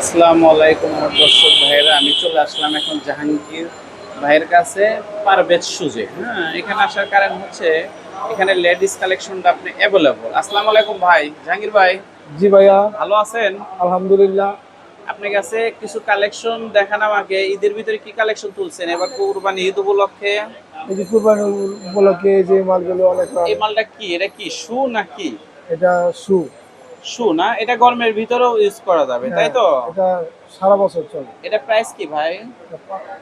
আসসালামু আলাইকুম আমার দর্শক ভাইয়েরা আমি চলে আসলাম এখন জাহাঙ্গীর ভাইয়ের কাছে পারভেজ সুজে। হ্যাঁ এখানে আসার কারণ হচ্ছে এখানে লেডিস কালেকশনটা আপনি অ্যাভেলেবল আসসালামু আলাইকুম ভাই জাহাঙ্গীর ভাই। জি ভাইয়া। ভালো আছেন? আলহামদুলিল্লাহ। আপনার কাছে কিছু কালেকশন দেখান আমাকে ঈদের ভিতরে কি কালেকশন তুলছেন? এবার কুরবানি ঈদ উপলক্ষে? এই যে কুরবানি উপলক্ষে যে মালগুলো অনেক এই মালটা কি? এটা কি শু নাকি? এটা শু শু না? এটা গরমের ভিতরেও ইউজ করা যাবে তাই তো হ্যাঁ, এটা সারা বছর চলে। এটা প্রাইস কি ভাই?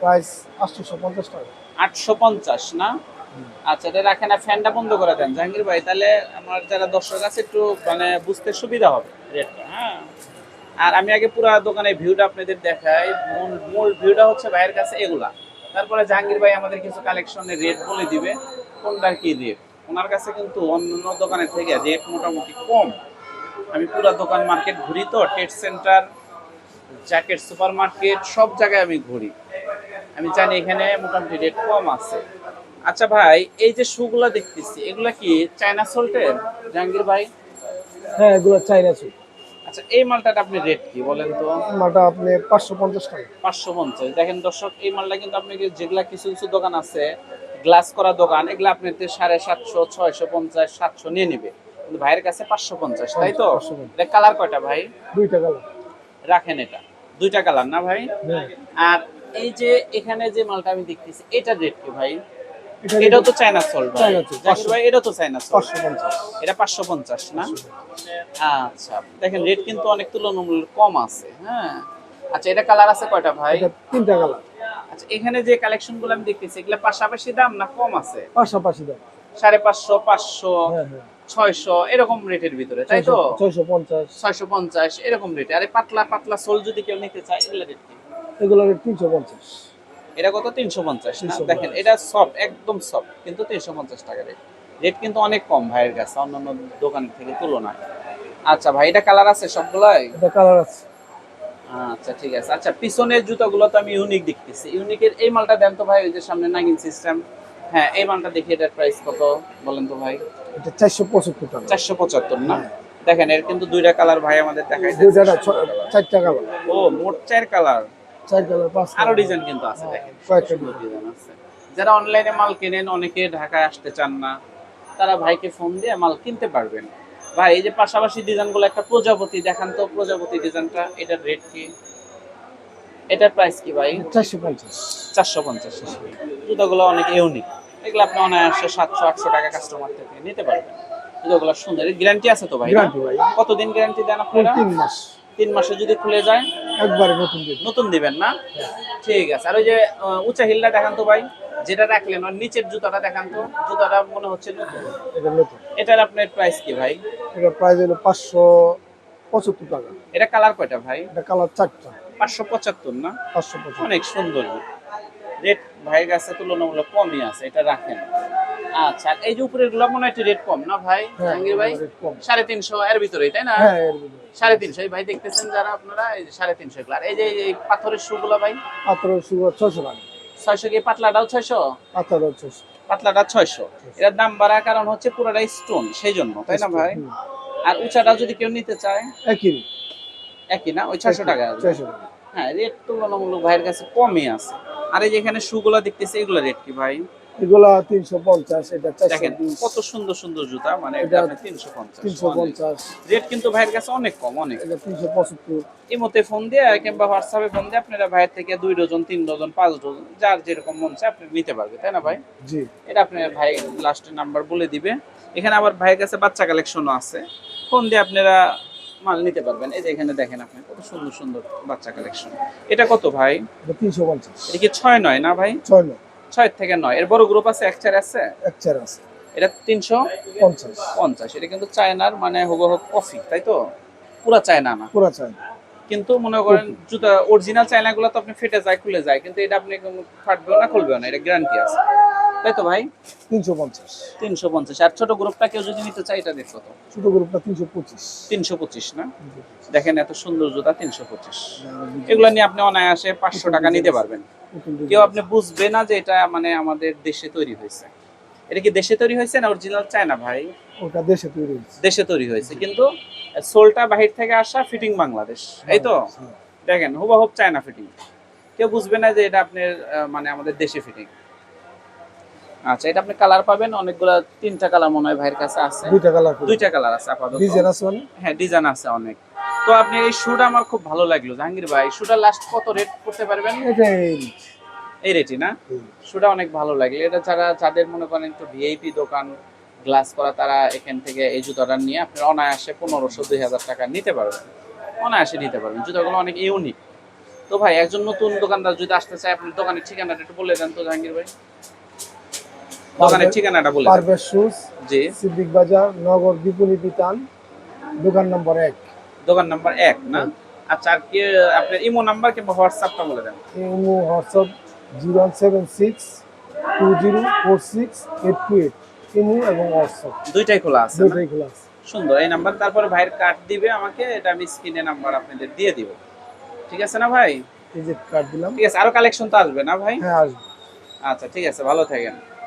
প্রাইস আটশোশো পঞ্চাশ টাকা। আটশো পঞ্চাশ না? আচ্ছা এটা রাখেন আর ফ্যানটা বন্ধ করে দেন জাহাঙ্গীর ভাই। তাহলে আমার যারা দর্শক আছে একটু মানে বুঝতে সুবিধা হবে রেটটা হ্যাঁ? আর আমি আগে পুরো দোকানের ভিউটা আপনাদের দেখাই। মূল মূল ভিউটা হচ্ছে ভাইয়ের কাছে এগুলা। তারপরে জাহাঙ্গীর ভাই আমাদের কিছু কালেকশনের রেট বলে দিবে। কোনটার কি রেট ওনার কাছে কিন্তু অন্য দোকানের থেকে রেট মোটামুটি কম। আমি পুরো দোকান মার্কেট ঘুরি তো টেট সেন্টার জ্যাকেট সুপার মার্কেট সব জায়গায় আমি ঘুরি। আমি জানি এখানে মোটামুটি রেট কম আছে। আচ্ছা ভাই এই যে শুগুলা দেখতেছি এগুলা কি চায়না সোল্টের জাহাঙ্গীর ভাই? হ্যাঁ এগুলো চাইনা শু আচ্ছা এই মালটার আপনি রেট কি বলেন তো? মালটা আপনি পাঁচশো পঞ্চাশ টাকা। পাঁচশো পঞ্চাশ। দেখেন দর্শক এই মালটা কিন্তু আপনি কি- যেগুলা কিছু কিছু দোকান আছে গ্লাস করা দোকান এগুলা আপনি সাড়ে সাতশো ছয়শো পঞ্চাশ সাতশো নিয়ে নিবে। ভাইয়ের কাছে পাঁচশো পঞ্চাশ তাই তো? এটা কালার কয়টা ভাই? দুইটা কালার রাখেন এটা। দুইটা কালার না ভাই? হ্যাঁ। আর এই যে এখানে যে মালটা আমি দেখতেছি এটার রেট কি ভাই? এটাও তো চায়না সল ভাই। চায়না salt, জাকির ভাই এটাও তো চায়না সল পাঁচশো পঞ্চাশ। এটা পাঁচশো পঞ্চাশ না? আচ্ছা দেখেন রেট কিন্তু অনেক তুলনামূলক কম আছে হ্যাঁ? আচ্ছা এটা কালার আছে কয়টা ভাই? তিনটা কালার আচ্ছা এখানে যে কালেকশনগুলো আমি দেখতেছি এগুলো পাশাপাশি দাম না কম আছে? পাশাপাশি দাম। সাড়ে পাঁচশো পাঁচশো। হ্যাঁ হ্যাঁ। ছয়শো এরকম রেটের ভিতরে তাই তো? ছয়শো পঞ্চাশ। ছয়শো পঞ্চাশ এরকম রেটে আরে পাতলা পাতলা সোল যদি কেউ নিতে চায় এগুলো রেট কি? এগুলো তিনশো পঞ্চাশ। এটা কত? তিনশো পঞ্চাশ দেখেন এটা সফট একদম সফট কিন্তু তিনশো পঞ্চাশ টাকা রেট রেট কিন্তু অনেক কম ভাইয়ের কাছে অন্যান্য দোকানের থেকে তুলনায়। আচ্ছা ভাই এটা কালার আছে সবগুলাই? এটা কালার আছে। আচ্ছা ঠিক আছে। আচ্ছা পিছনের জুতাগুলো তো আমি ইউনিক দেখতেছি। ইউনিকের এই মালটা দেন তো ভাই ওই যে সামনে নাগিন সিস্টেম হ্যাঁ এই মালটা দেখি এটার প্রাইস কত বলেন তো ভাই? এটা চারশো পঁচাত্তর টাকা। চারশো পঁচাত্তর না? দেখেন এর কিন্তু দুইটা কালার ভাই আমাদের দেখাই দুইটা চারটা কালার ও মোট চার কালার চার কালার পাঁচ আরও ডিজাইন কিন্তু আছে দেখেন। কয়েকটা ডিজাইন আছে। যারা অনলাইনে মাল কেনেন অনেকে ঢাকায় আসতে চান না। তারা ভাইকে ফোন দিয়ে মাল কিনতে পারবেন। ভাই এই যে পাশাপাশি ডিজাইনগুলো একটা প্রজাপতি দেখান তো প্রজাপতি ডিজাইনটা এটার রেট কি? এটার প্রাইস কি ভাই? চারশো পঞ্চাশ। চারশো পঞ্চাশ। জুতোগুলো অনেক ইউনিক এগুলো আপনি অনায়াসে সাতশো আটশো টাকা কাস্টমার থেকে নিতে পারবেন। জুতোগুলো সুন্দর। গ্যারান্টি আছে তো ভাই? গ্যারান্টি ভাই। কতদিন গ্যারান্টি দেন আপনারা? তিন মাস। তিন মাসে যদি খুলে যায়? একবারে নতুন দিন নতুন দিবেন না? ঠিক আছে। আর ওই যে উঁচা হিলটা দেখান তো ভাই। যেটা রাখলেন ওর নিচের জুতাটা দেখান তো। জুতাটা মনে হচ্ছে নতুন। এটা নতুন। এটার আপনার প্রাইস কি ভাই? এটা প্রাইস হলো পাঁচশো পঁচাত্তর টাকা। এটা কালার কয়টা ভাই? এটা কালার চারটা। পাঁচশো পঁচাত্তর না? পাঁচশো অনেক সুন্দর। রেট ভাইয়ের কাছে তুলনামূলক কমই আছে এটা রাখেন। আচ্ছা এই যে উপরেরগুলো মনে হয় রেট কম না ভাই? হ্যাঁ, জাহাঙ্গীর ভাই। সাড়ে তিনশো এর ভিতরে তাই না? হ্যাঁ সাড়ে তিনশো। ভাই দেখতেছেন যারা আপনারা এই যে সাড়ে তিনশো আর এই যে এই পাথরের শুগুলো ভাই? আঠারো সুগার ছশো টাকা। ছয়শো কি পাতলাটাও ছয়শো? আঠারো ছশো পাতলাটা ছয়শো। এটার দাম বাড়ার কারণ হচ্ছে পুরোটাই স্টোন সেই জন্য তাই না ভাই? আর উঁচাটা যদি কেউ নিতে চায়? একই একই না? ওই ছয়শো টাকা ছয়শো হ্যাঁ রেট তুলনামূলক ভাইয়ের কাছে কমই আছে। আর এই যে এখানে শুগুলো দেখতেছি এগুলো রেট কি ভাই? এগুলা তিনশো পঞ্চাশ এটা দেখেন কত সুন্দর সুন্দর জুতা মানে এটা এটা তিনশো পঞ্চাশ। তিনশো পঞ্চাশ। রেট কিন্তু ভাইয়ের কাছে অনেক কম অনেক। এটা তিনশো পঁচাত্তর। ইমোতে ফোন দিয়ে কিংবা হোয়াটসঅ্যাপে ফোন দিয়ে আপনারা ভাইয়ের থেকে দুই ডজন তিন ডজন পাঁচ ডজন যার যেরকম মন চায় আপনি নিতে পারবে তাই না ভাই? জি। এটা আপনার ভাই লাস্টের নাম্বার বলে দিবে। এখানে আবার ভাইয়ের কাছে বাচ্চা কালেকশনও আছে। ফোন দিয়ে আপনারা মাল নিতে পারবেন। এই যে এখানে দেখেন আপনি কত সুন্দর সুন্দর বাচ্চা কালেকশন এটা কত ভাই? এটা তিনশো পঞ্চাশ। এটা কি ছয় নয় না ভাই? ছয় নয়। ছয় থেকে নয়। এর বড় গ্রুপ আছে এক চার আছে? এক চার আছে। এটা তিনশো পঞ্চাশ। পঞ্চাশ। এটা কিন্তু চায়নার মানে হুবহু কফি তাই তো? পুরা চায়না না। পুরা চাই কিন্তু মনে করেন জুতা অরিজিনাল চায়নাগুলো তো আপনি ফেটে যায় খুলে যায় কিন্তু এটা আপনি ফাটবেও না খুলবেও না এটা গ্যারান্টি আছে। তাই তো ভাই? তিনশো পঞ্চাশ। তিনশো পঞ্চাশ। আর ছোট গ্রুপটা কেউ যদি নিতে চায় এটা দেখো তো। ছোট গ্রুপটা তিনশো পঁচিশ। তিনশো পঁচিশ না? দেখেন এত সুন্দর জুতা তিনশো পঁচিশ। এগুলো নিয়ে আপনি অনায়াসে পাঁচশো টাকা নিতে পারবেন। কেউ আপনি বুঝবে না যে এটা মানে আমাদের দেশে তৈরি হয়েছে। এটা কি দেশে তৈরি হয়েছে না অরিজিনাল চায়না ভাই? ওটা দেশে তৈরি হয়েছে। দেশে তৈরি হয়েছে কিন্তু সোলটা বাহির থেকে আসা ফিটিং বাংলাদেশ এই তো? হ্যাঁ। দেখেন হুবহুব চায়না ফিটিং কেউ বুঝবে না যে এটা আপনার মানে আমাদের দেশে ফিটিং আচ্ছা এটা আপনি কালার পাবেন অনেকগুলা তিনটা কালার মনে হয় ভাইয়ের কাছে আছে। দুইটা কালার দুইটা কালার আছে আপাতত। ডিজাইন আছে মানে? হ্যাঁ ডিজাইন আছে অনেক। তো আপনি এই শুটা আমার খুব ভালো লাগল জাহাঙ্গীর ভাই। শুটা লাস্ট কত রেট করতে পারবেন? এই রেটই না? শুটা অনেক ভালো লাগল। এটা যারা যাদের মনে করেন একটু ভিআইপি দোকান গ্লাস করা তারা এখান থেকে এই জুতাটা নিয়ে আপনি অনায়াসে পনেরোশো দুই হাজার টাকা নিতে পারবেন। অনায়াসে নিতে পারবেন। জুতাগুলো অনেক ইউনিক তো ভাই একজন নতুন দোকানদার যদি আসতে চায় আপনার দোকানের ঠিকানাটা একটু বলে দেন তো জাহাঙ্গীর ভাই। দোকানের ঠিকানাটা বলে পারভেজ শুজ জি। সিদ্দিক বাজার নগর বিপুলি বিতান দোকান নম্বর এক। দোকান নাম্বার এক না? আচ্ছা আর কি আপনার ইমো নাম্বার কিংবা হোয়াটসঅ্যাপটা বলে দেন। Imo WhatsApp zero seven six two zero four six eight two eight. Imo এবং হোয়াটসঅ্যাপ। দুইটাই খোলা আছে না? দুটোই খোলা আছে। সুন্দর এই নাম্বার। তারপরে ভাইয়ের কার্ড দিবে আমাকে এটা আমি স্ক্রিনে নাম্বার আপনাদের দিয়ে দিব। ঠিক আছে না ভাই? এই যে কার্ড দিলাম। ঠিক আছে আরও কালেকশন তো আসবে না ভাই? হ্যাঁ আসবে। আচ্ছা ঠিক আছে ভালো থাকেন।